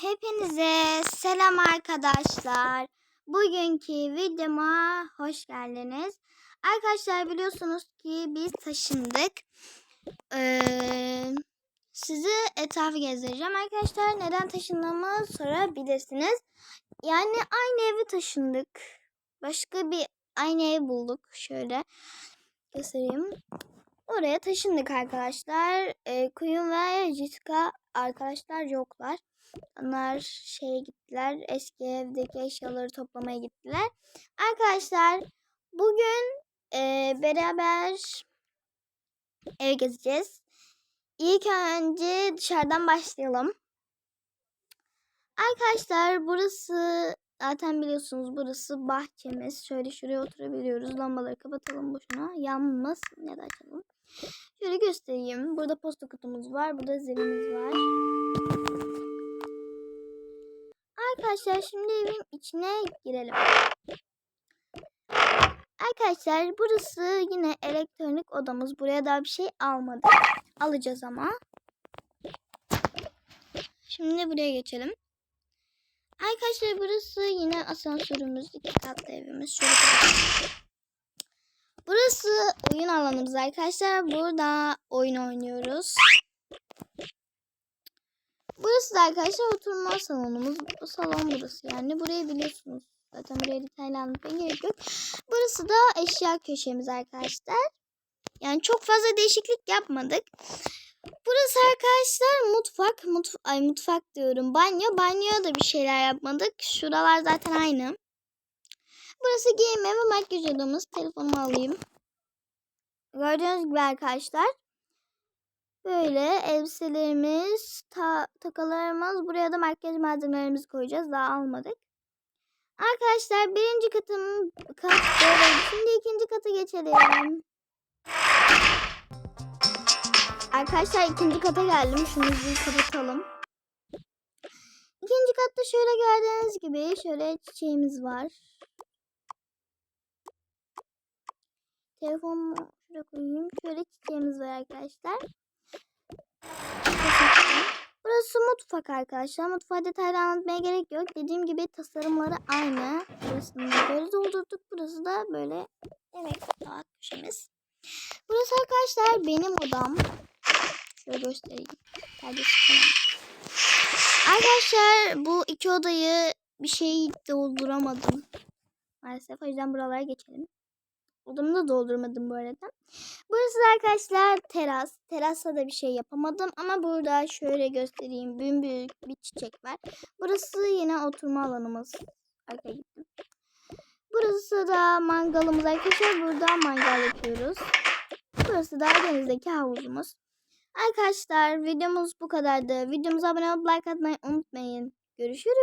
Hepinize selam arkadaşlar. Bugünkü videoma hoş geldiniz. Arkadaşlar biliyorsunuz ki biz taşındık. Ee, sizi etrafı gezdireceğim arkadaşlar. Neden taşındığımı sorabilirsiniz. Yani aynı evi taşındık. Başka bir aynı ev bulduk. Şöyle göstereyim. Oraya taşındık arkadaşlar. Ee, Kuyum Jitka arkadaşlar yoklar. Onlar şeye gittiler. Eski evdeki eşyaları toplamaya gittiler. Arkadaşlar bugün e, beraber ev gezeceğiz. İlk önce dışarıdan başlayalım. Arkadaşlar burası zaten biliyorsunuz burası bahçemiz. Şöyle şuraya oturabiliyoruz. Lambaları kapatalım boşuna. Yanmasın ya da açalım. Şöyle göstereyim. Burada posta kutumuz var. Burada zilimiz var. Arkadaşlar şimdi evin içine girelim. Arkadaşlar burası yine elektronik odamız. Buraya daha bir şey almadık. Alacağız ama. Şimdi buraya geçelim. Arkadaşlar burası yine asansörümüz. iki katlı evimiz. Şöyle. Burası oyun alanımız arkadaşlar. Burada oyun oynuyoruz. Burası da arkadaşlar oturma salonumuz. Bu salon burası yani. Burayı biliyorsunuz. Zaten buraya detaylı anlatmaya gerek yok. Burası da eşya köşemiz arkadaşlar. Yani çok fazla değişiklik yapmadık. Burası arkadaşlar mutfak. Mutf Ay mutfak diyorum. Banyo. Banyoya da bir şeyler yapmadık. Şuralar zaten aynı. Burası giyinme ve makyaj odamız. Telefonumu alayım. Gördüğünüz gibi arkadaşlar. Böyle elbiselerimiz, ta takalarımız. Buraya da makyaj malzemelerimizi koyacağız. Daha almadık. Arkadaşlar birinci katım kat böyle. Şimdi ikinci kata geçelim. Arkadaşlar ikinci kata geldim. Şunu bir kapatalım. İkinci katta şöyle gördüğünüz gibi şöyle çiçeğimiz var. Telefonumu şuraya koyayım. Şöyle çiçeğimiz var arkadaşlar. Burası mutfak arkadaşlar. Mutfağı detaylı anlatmaya gerek yok. Dediğim gibi tasarımları aynı. Burasını böyle doldurduk. Burası da böyle yemek rahat köşemiz. Burası arkadaşlar benim odam. Şöyle göstereyim. Arkadaşlar bu iki odayı bir şey dolduramadım. Maalesef o yüzden buralara geçelim. Odamı da doldurmadım bu arada. Burası da arkadaşlar teras. Terasta da bir şey yapamadım ama burada şöyle göstereyim. Büyük bir çiçek var. Burası yine oturma alanımız. Arkaya gittim. Burası da mangalımız arkadaşlar. Burada mangal yapıyoruz. Burası da denizdeki havuzumuz. Arkadaşlar videomuz bu kadardı. Videomuza abone olup like atmayı unutmayın. Görüşürüz.